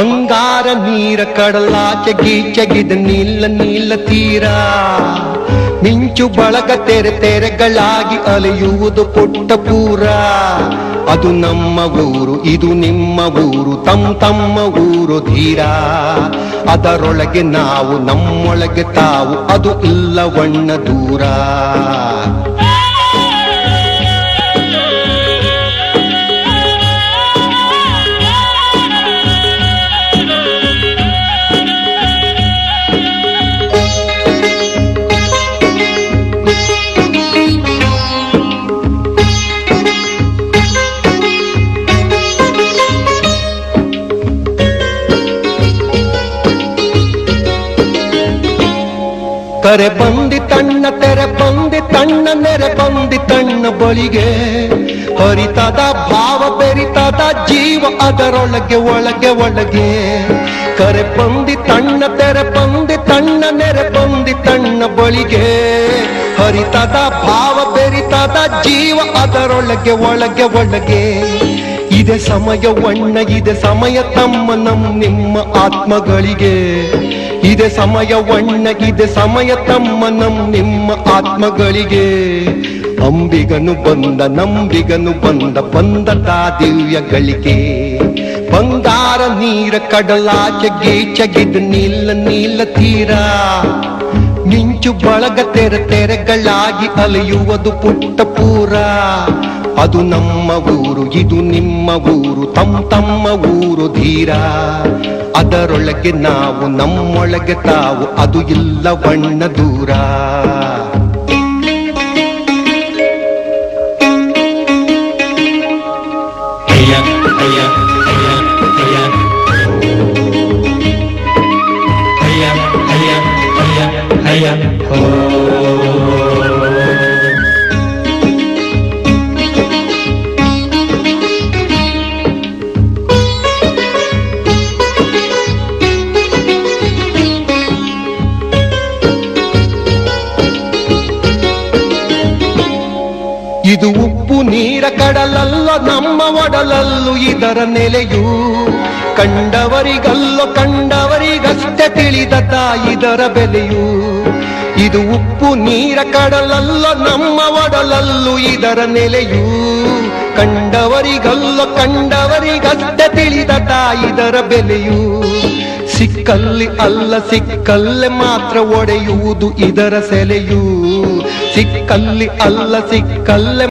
ಬಂಗಾರ ನೀರ ಕಡಲಾಚೆ ಗೀಚಗಿದ ನೀಲ್ಲ ನೀಲ್ಲ ತೀರ. ಮಿಂಚು ಬಳಗ ತೆರೆ ತೆರೆಗಳಾಗಿ ಅಲೆಯುವುದು ಪುಟ್ಟ ಪೂರ. ಅದು ನಮ್ಮ ಊರು, ಇದು ನಿಮ್ಮ ಊರು ತಮ್ಮ ತಮ್ಮ ಊರು ಧೀರ. ಅದರೊಳಗೆ ನಾವು, ನಮ್ಮೊಳಗೆ ತಾವು, ಅದು ಇಲ್ಲವಣ್ಣ ದೂರ. ಕರೆ ಬಂದಿ ತಣ್ಣ, ತೆರೆ ಬಂದಿ ತಣ್ಣ, ನೆರೆ ಬಂದಿ ತಣ್ಣ ಬಳಿಗೆ. ಹರಿತದ ಭಾವ, ಬೆರಿತದ ಜೀವ ಅದರೊಳಗೆ, ಒಳಗೆ ಒಳಗೆ. ಕರೆ ಬಂದಿ ತಣ್ಣ, ತೆರೆ ಬಂದಿ ತಣ್ಣ, ನೆರೆ ಬಂದಿ ತಣ್ಣ ಬಳಿಗೆ. ಹರಿತದ ಭಾವ, ಬೆರಿತದ ಜೀವ ಅದರೊಳಗೆ, ಒಳಗೆ ಒಳಗೆ. ಇದೆ ಸಮಯ ಒಣ್ಣ ಇದೆ ಸಮಯ ತಮ್ಮ ನಮ್ಮ ನಿಮ್ಮ ಆತ್ಮಗಳಿಗೆ. ಇದೆ ಸಮಯ ಒಣ್ಣಗಿದೆ ಸಮಯ ತಮ್ಮ ನಮ್ ನಿಮ್ಮ ಆತ್ಮಗಳಿಗೆ. ಅಂಬಿಗನು ಬಂದ, ನಂಬಿಗನು ಬಂದ ಬಂದ ದಿವ್ಯ ಗಳಿಕೆ. ಬಂಗಾರ ನೀರ ಕಡಲಾಚೆ ಗೀಚಗಿದ ನೀಲ ನೀಲ ತೀರ. ಮಿಂಚು ಬಳಗ ತೆರೆ ತೆರೆಗಳಾಗಿ ಅಲೆಯುವುದು ಪುಟ್ಟ ಪೂರ. ಅದು ನಮ್ಮ ಊರು ಇದು ನಿಮ್ಮ ಊರು ತಮ್ಮ ತಮ್ಮ ಊರು ಧೀರ. ಅದರೊಳಗೆ ನಾವು ನಮ್ಮೊಳಗೆ ತಾವು ಅದು ಇಲ್ಲ ಬಣ್ಣ ದೂರ. heya, heya. Heya, ಇದು ಉಪ್ಪು ನೀರ ಕಡಲಲ್ಲ, ನಮ್ಮ ಒಡಲಲ್ಲು ಇದರ ನೆಲೆಯು. ಕಂಡವರಿಗಲ್ಲೋ ಕಂಡವರಿಗಷ್ಟೇ ತಿಳಿದ ಇದರ ಬೆಲೆಯು. ಇದು ಉಪ್ಪು ನೀರ ಕಡಲಲ್ಲ, ನಮ್ಮ ಒಡಲಲ್ಲು ಇದರ ನೆಲೆಯು. ಕಂಡವರಿಗಲ್ಲೋ ಕಂಡವರಿಗಷ್ಟೇ ತಿಳಿದ ಇದರ ಬೆಲೆಯು. ಸಿಕ್ಕಲ್ಲಿ ಅಲ್ಲ ಸಿಕ್ಕಲ್ಲೇ ಮಾತ್ರ ಒಡೆಯುವುದು ಇದರ ಸೆಲೆಯು. ಸಿಕ್ಕಲ್ಲಿ ಅಲ್ಲ ಸಿಕ್ಕಲ್ಲೇ